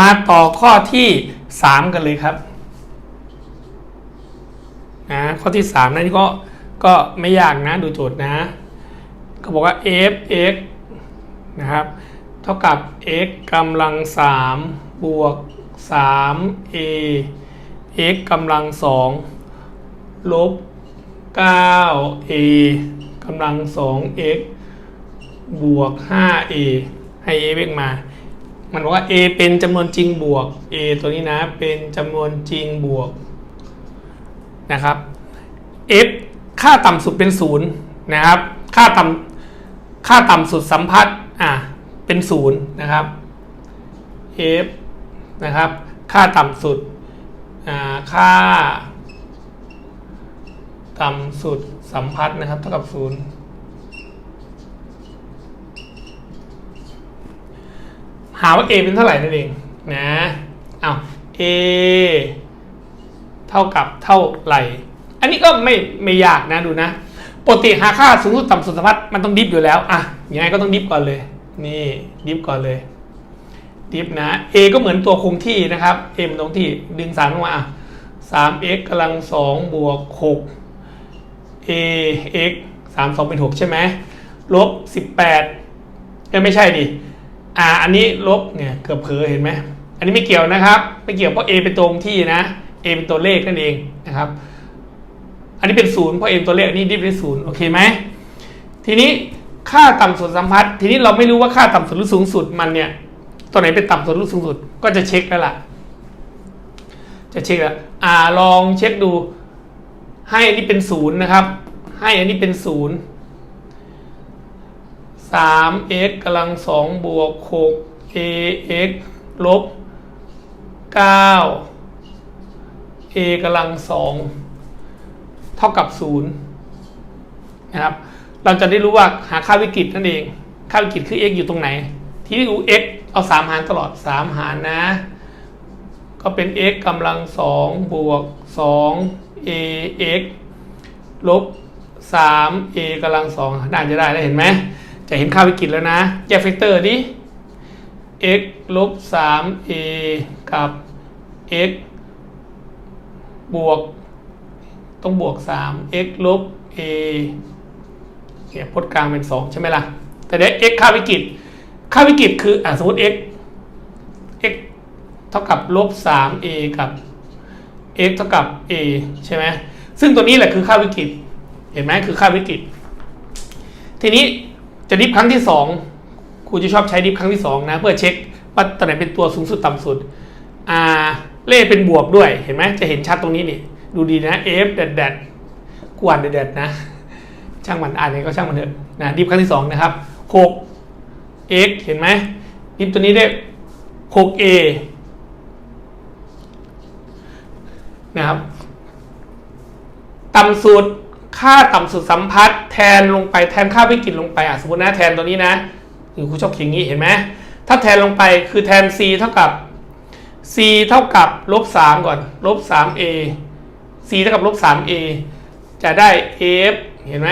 มาต่อข้อที่สามกันเลยครับนะข้อที่สามนั่นก็ก็ไม่ยากนะดูโจทย์นะ ก็บอกว่า f x นะครับ เท่ากับ x กำลังสามบวกสาม a x กำลังสองลบเก้า a กำลังสอง x บวกห้า a ให้ a เวกมา มันบอกว่า a เป็นจำนวนจริงบวก a ตัวนี้นะเป็นจำนวนจริงบวกนะครับ f ค่าต่ำสุดเป็นศูนย์นะครับ ค่าต่ำค่าต่ำสุดสัมพัทธ์อะเป็นศูนย์นะครับ f นะครับ ค่าต่ำสุดอ่าค่าต่ำสุดสัมพัทธ์นะครับเท่ากับศูนย์ หาว่า a เป็นเท่าไหร่นั่นเองนะเอา a เท่ากับเท่าไหร่ อันนี้ก็ไม่ไม่ยากนะดูนะปกติหาค่าสูงสุดต่ำสุดสัมพัทธ์มันต้องดิฟอยู่แล้วอะยังไงก็ต้องดิฟก่อนเลย นี่ดิฟก่อนเลยดิฟนะ a ก็เหมือนตัวคงที่นะครับ a มันตรงที่ดึงสามลงมาอะ 3x กำลัง2บวก6 a x 3 2เป็น6ใช่ไหมลบ18เอ้ไม่ใช่ดิ อ่าอันนี้ลบเนี่ยเกือบเผลอเห็นไหมอันนี้ไม่เกี่ยวนะครับ ไม่เกี่ยวเพราะ a เป็นตัวคงที่นะ a เป็นตัวเลขนั่นเองนะครับ อันนี้เป็นศูนย์เพราะ a เป็นตัวเลขนนี้ดิฟเป็นศูนย์โอเคไหมทีนี้ค่าต่ำสุดสัมพัทธ์ทีนี้เราไม่รู้ว่าค่าต่ำสุดหรือสูงสุดมันเนี่ยตัวไหนเป็นต่ำสุดหรือสูงสุด ก็จะเช็คแล้วล่ะ จะเช็คแล้วอ่าลองเช็คดู ให้อันนี้เป็นศูนย์นะครับ ให้อันนี้เป็นศูนย์ สาม x กำลังสองบวกหก ax ลบเก้า a กำลังสองเท่ากับศูนย์นะครับ เราจะได้รู้ว่าหาค่าวิกฤตนั่นเอง ค่าวิกฤตคือ x อยู่ตรงไหน ที่ดู x เอาสามหารตลอดสามหารนะ ก็เป็น x กำลังสองบวกสอง ax ลบสาม a กำลังสองน่าจะได้แล้วเห็นไหม จะเห็นค่าวิกฤตแล้วนะ แยกเฟกเตอร์ดิ x ลบสาม a กับ x บวก ต้องบวกสาม x ลบ a เนี่ยพจน์กลางเป็นสองใช่ไหมล่ะ แต่เดี๋ยว x ค่าวิกฤต ค่าวิกฤตคืออะสมมติ x x เท่ากับลบ 3a กับ x เท่ากับ a ใช่ไหมซึ่งตัวนี้แหละคือค่าวิกฤต เห็นไหมคือค่าวิกฤต ทีนี้ จะดิฟครั้งที่ 2 ครูจะชอบใช้ดิฟครั้งที่ 2 นะ เพื่อเช็คว่าตัวไหนเป็นตัวสูงสุดต่ำสุดอ่าเลขเป็นบวกด้วยเห็นไหมจะเห็นชัดตรงนี้นี่ ดูดีนะ f แดดแดดกวนแดดแดดนะ ช่างมันอ่านยังไงก็ช่างมันเถอะนะดิฟครั้งที่ 2 นะครับ 6 x เห็นไหมดิฟตัวนี้ได้ 6a นะครับต่ำสุด ค่าต่ำสุดสัมพัทธ์แทนลงไปแทนค่าวิกฤตลงไปอะสมมตินะแทนตัวนี้นะหรือครูชอบเขียนอย่างนี้เห็นไหมถ้าแทนลงไปคือแทน c เท่ากับ c เท่ากับลบ3ก่อนลบ 3a c เท่ากับลบ 3a จะได้ f เห็นไหม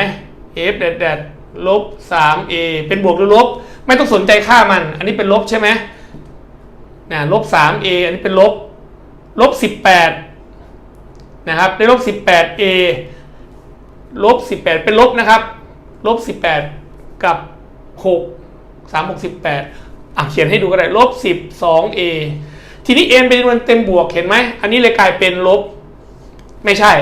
f แดดแดดลบ 3a เป็นบวกหรือลบ ไม่ต้องสนใจค่ามัน อันนี้เป็นลบใช่ไหมนะลบ 3a อันนี้เป็นลบลบ 18 นะครับได้ลบ 18a ลบ18เป็นลบนะครับลบ18กับ6 3 6 18อะเขียนให้ดูก็ได้ลบ 12a ทีนี้ n เป็นจำนวนเต็มบวกเห็นไหม อันนี้เลยกลายเป็นลบ ไม่ใช่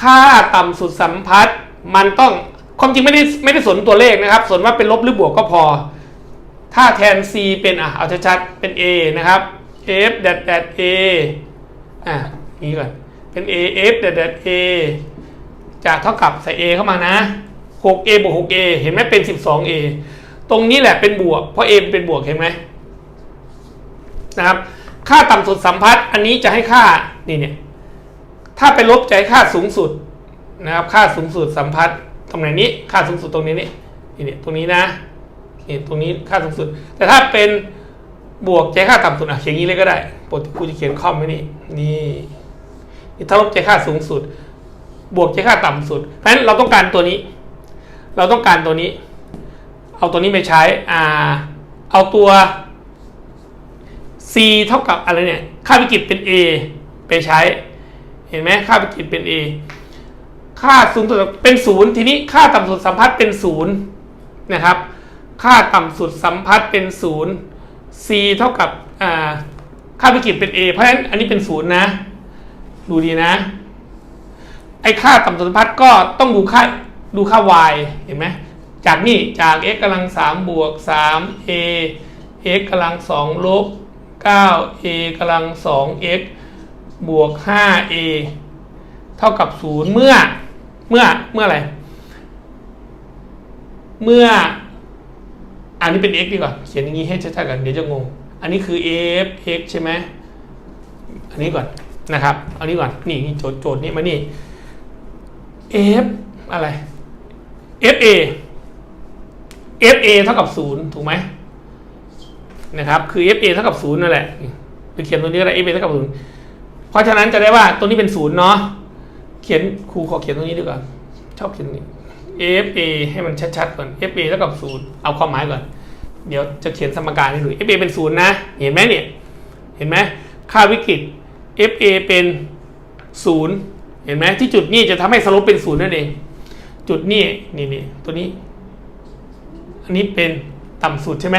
ค่าต่ำสุดสัมพัทธ์มันต้องความจริงไม่ได้ไม่ได้สนตัวเลขนะครับ สนว่าเป็นลบหรือบวกก็พอ ถ้าแทน c เป็นอะเอาชัดๆเป็น a นะครับ f แดดแดด a อะนี้ก่อนเป็น a f แดดแดด a จะเท่ากับใส่ a เข้ามานะ 6a บวก 6a เห็นไหมเป็น 12a ตรงนี้แหละเป็นบวก เพราะ a เป็นบวกเห็นไหมนะครับ ค่าต่ำสุดสัมพัทธ์อันนี้จะให้ค่านี่เนี่ย ถ้าเป็นลบจะให้ค่าสูงสุดนะครับ ค่าสูงสุดสัมพัทธ์ตรงไหนนี้ ค่าสูงสุดตรงนี้นี่นี่เนี่ยตรงนี้นะนี่ตรงนี้ค่าสูงสุด แต่ถ้าเป็นบวกใจค่าต่ำสุดอะเขียนงี้เลยก็ได้ปกติกูจะเขียนคอมไว้นี่นี่นี่ถ้าลบใจค่าสูงสุด บวกใจค่าต่ำสุด เพราะฉะนั้นเราต้องการตัวนี้ เราต้องการตัวนี้ เอาตัวนี้ไปใช้อ่าเอาตัว c เท่ากับอะไรเนี่ย ค่าวิกฤตเป็น a ไปใช้ เห็นไหมค่าวิกฤตเป็น a ค่าสูงสุดเป็นศูนย์ทีนี้ค่าต่ำสุดสัมพัทธ์เป็นศูนย์นะครับ ค่าต่ำสุดสัมพัทธ์เป็นศูนย์ c เท่ากับอ่าค่าวิกฤตเป็น a เพราะฉะนั้นอันนี้เป็นศูนย์นะ ดูดีนะ ไอ้ค่าต่ำสุดสัมพัทธ์ก็ต้องดูค่าดูค่า y เห็นไหมจากนี่จาก x กำลัง3บวก 3a x กำลัง2ลบ 9a กำลัง 2x บวก 5a เท่ากับ 0 เมื่อเมื่อเมื่ออะไร เมื่อ อันนี้เป็น x ดีกว่า เขียนอย่างนี้ให้ชัดๆกันเดี๋ยวจะงง อันนี้คือ f x ใช่ไหม อันนี้ก่อนนะครับเอานี้ก่อนนี่นี่โจทย์โจทย์นี้มานี่ f อะไร f a f a เท่ากับ0ถูกไหมนะครับ คือ f a เท่ากับ0นั่นแหละไปเขียนตัวนี้ก็ได้ f a เท่ากับ0เพราะฉะนั้นจะได้ว่าตัวนี้เป็น0เนาะเขียนครูขอเขียนตรงนี้ดีกว่าชอบเขียนตรงนี้ f a ให้มันชัดๆก่อน f a เท่ากับ0เอาความหมายก่อน เดี๋ยวจะเขียนสมการให้ดู f a เป็น0นะ เห็นไหมเนี่ย เห็นไหมค่าวิกฤต f a เป็น0 เห็นไหมที่จุดนี้จะทำให้สลบเป็น0นั่นเอง จุดนี้นี่นี่ตัวนี้ อันนี้เป็นต่ำสุดใช่ไหม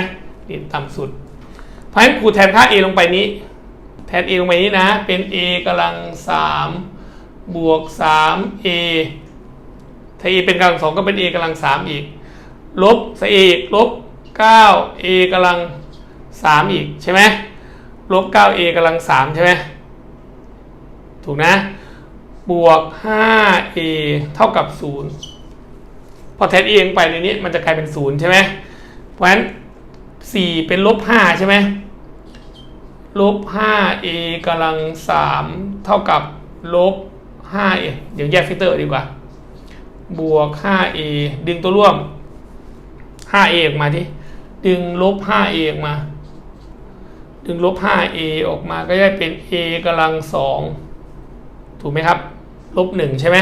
นี่ต่ำสุดเพราะฉะนั้นครูแทนค่า a ลงไปนี้ แทน a ลงไปนี้นะ เป็น a กำลัง3บวก 3a ถ้า a เป็นกำลังสองก็เป็น a กำลัง3อีก ลบส่ a อีกลบ 9a กำลัง3อีกใช่ไหมลบ 9a กำลัง3ใช่ไหมถูกนะ บวก 5a เท่ากับ 0 พอแทน a ลงไปในนี้มันจะกลายเป็น 0 ใช่ไหมเพราะฉะนั้น 4 เป็นลบ 5 ใช่ไหมลบ 5a กำลัง 3 เท่ากับลบ 5a เดี๋ยวแยกฟิเตอร์ดีกว่า บวก 5a ดึงตัวร่วม 5a ออกมาที่ดึงลบ 5a ออกมา ดึงลบ 5a ออกมาก็ได้เป็น a กำลัง 2 ถูกไหมครับ ลบ1ใช่ไหม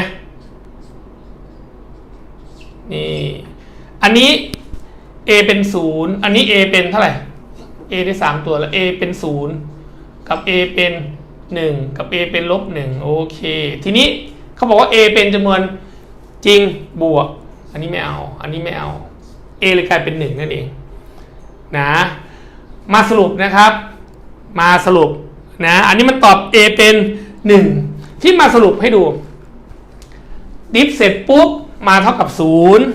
นี่อันนี้ a เป็น0อันนี้ a เป็นเท่าไหร่ a ได้3ตัวแล้ว a เป็น0กับ a เป็น1กับ a เป็นลบ1โอเค ทีนี้เขาบอกว่า a เป็นจำนวนจริงบวก อันนี้ไม่เอา อันนี้ไม่เอา a เลยกลายเป็น1นั่นเองนะมาสรุปนะครับ มาสรุปนะ อันนี้มันตอบ a เป็น1 ที่มาสรุปให้ดูดิฟเสร็จปุ๊บ มาเท่ากับ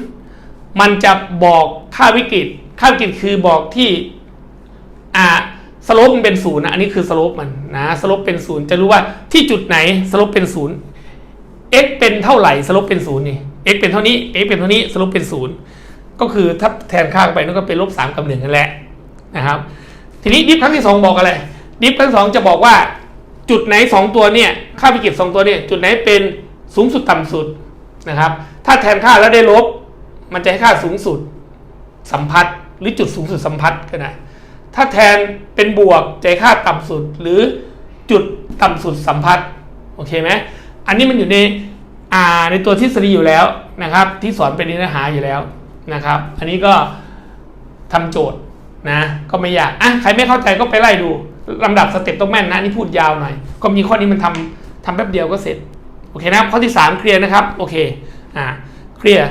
0มันจะบอกค่าวิกฤต ค่าวิกฤตคือบอกที่อ่าสโลปมันเป็นศูนย์นะอันนี้คือสโลปมันนะสโลปเป็นศูนย์จะรู้ว่าที่จุดไหนสโลปเป็นศูนย์ x เป็นเท่าไหร่สโลปเป็นศูนย์นี่ x เป็นเท่านี้ x เป็นเท่านี้สโลปเป็นศูนย์ก็คือถ้าแทนค่าไปนั่นก็เป็นลบสามกับหนึ่งนั่นแหละนะครับ ทีนี้ดิฟครั้งที่สองบอกอะไรดิฟครั้งที่สองจะบอกว่า จุดไหนสองตัวเนี่ยค่าวิกฤตสองตัวเนี่ยจุดไหนเป็นสูงสุดต่ำสุดนะครับ ถ้าแทนค่าแล้วได้ลบ มันจะให้ค่าสูงสุดสัมพัทธ์หรือจุดสูงสุดสัมพัทธ์ก็ได้ถ้าแทนเป็นบวกจะให้ค่าต่ำสุด หรือจุดต่ำสุดสัมพัทธ์โอเคไหมอันนี้มันอยู่ในอ่าในตัวทฤษฎีอยู่แล้วนะครับ ที่สอนเป็นเนื้อหาอยู่แล้วนะครับ อันนี้ก็ทำโจทย์นะก็ไม่ยากอะใครไม่เข้าใจก็ไปไล่ดู ลำดับสเต็ปต้องแม่นนะนี่พูดยาวหน่อยก็มีข้อนี้มันทำทำแป๊บเดียวก็เสร็จโอเคนะข้อที่สามเคลียร์นะครับโอเคอ่าเคลียร์